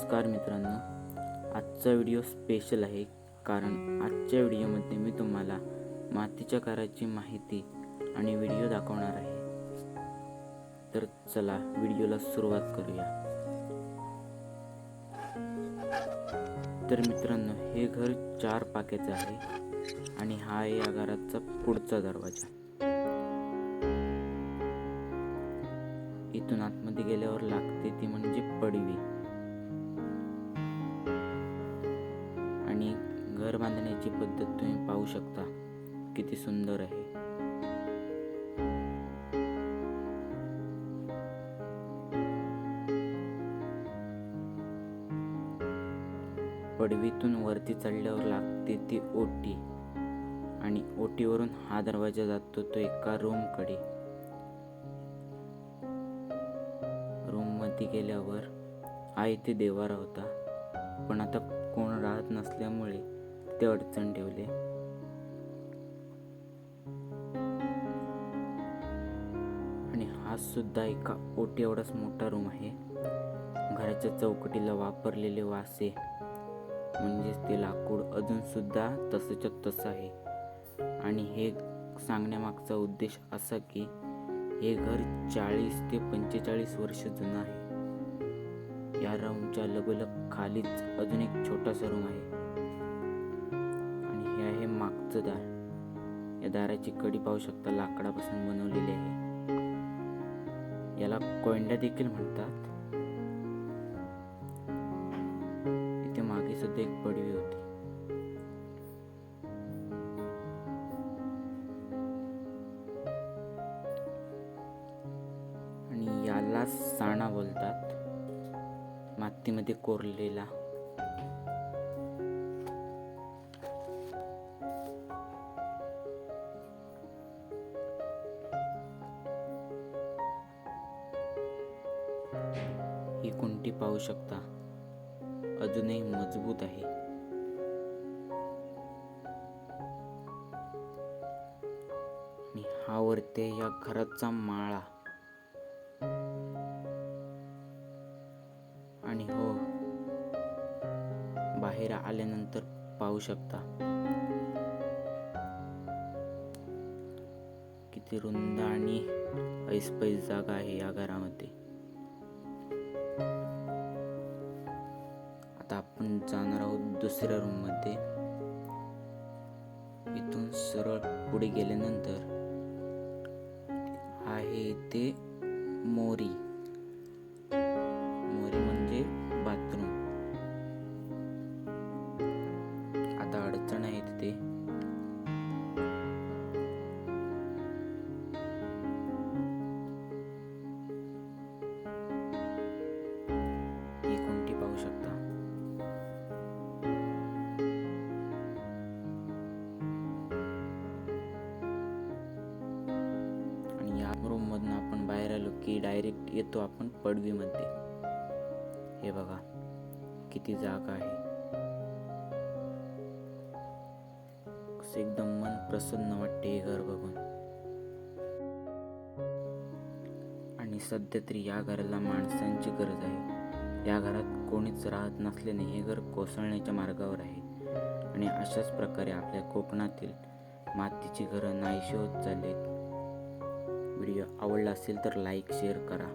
नमस्कार मित्रांनो आजचा व्हिडिओ स्पेशल आहे कारण आजच्या व्हिडिओमध्ये मी तुम्हाला मातीच्या काराची माहिती आणि व्हिडिओ दाखवणार आहे. तर चला व्हिडिओला सुरुवात करूया. तर मित्रांनो हे घर चार पाक्याचं आहे आणि हा आहे या घराचा पुढचा दरवाजा. इथून आतमध्ये गेल्यावर लागते ती म्हणजे पडवी. तर तुम्ही पाहू शकता किती सुंदर आहे. पडवीतून वरती चढल्यावर लागते ती ओटी आणि ओटीवरून हा दरवाजा जातो तो एका रूमकडे रूममध्ये गेल्यावर हा इथे देवारा होता. पण आता कोण राहत नसल्यामुळे ते अडचण ठेवले. आणि हा सुद्धा एका ओटी एवढाच मोठा रूम आहे. घराच्या चौकटीला वापरलेले वासे म्हणजेच ते लाकूड अजून सुद्धा तसंच्या तसं आहे. आणि हे सांगण्यामागचा उद्देश असा की हे घर चाळीस ते पंचेचाळीस वर्ष जुनं आहे. या रूमच्या लगोलग खालीच अजून एक छोटासा रूम आहे. हे मागचं दार. या दाराची कडी पाहू शकता लाकडापासून बनवलेली आहे. याला कोयंडा देखील म्हणतात. इथे मागे सुद्धा एक पडवी होती. आणि याला साणा बोलतात. मातीमध्ये कोरलेला. ही कुंटी पाहू शकता? अजूनही मजबूत आहे. मी हा वरते या घराचा माळा. आणि हो बाहेर आल्यानंतर पाहू शकता. किती रुंद आणि ऐसपैस जागा आहे या घरामध्ये. आपण जाणार आहोत दुसऱ्या रूममध्ये इथून सरळ पुढे गेल्यानंतर आहे इथे मोरी. मोरी म्हणजे बाथरूम आता अडचण आहे तिथे. की डायरेक्ट येतो आपण पडवीमध्ये. हे बघा किती जागा आहे. एकदम मन प्रसन्न वाटते हे घर बघून. आणि सध्या तरी या घराला माणसांची गरज आहे. या घरात कोणीच राहत नसल्याने हे घर कोसळण्याच्या मार्गावर आहे. आणि अशाच प्रकारे आपल्या कोकणातील मातीची घरं नाहीशी होत चाललीत. व्हिडिओ आवडला असेल तर लाईक शेअर करा.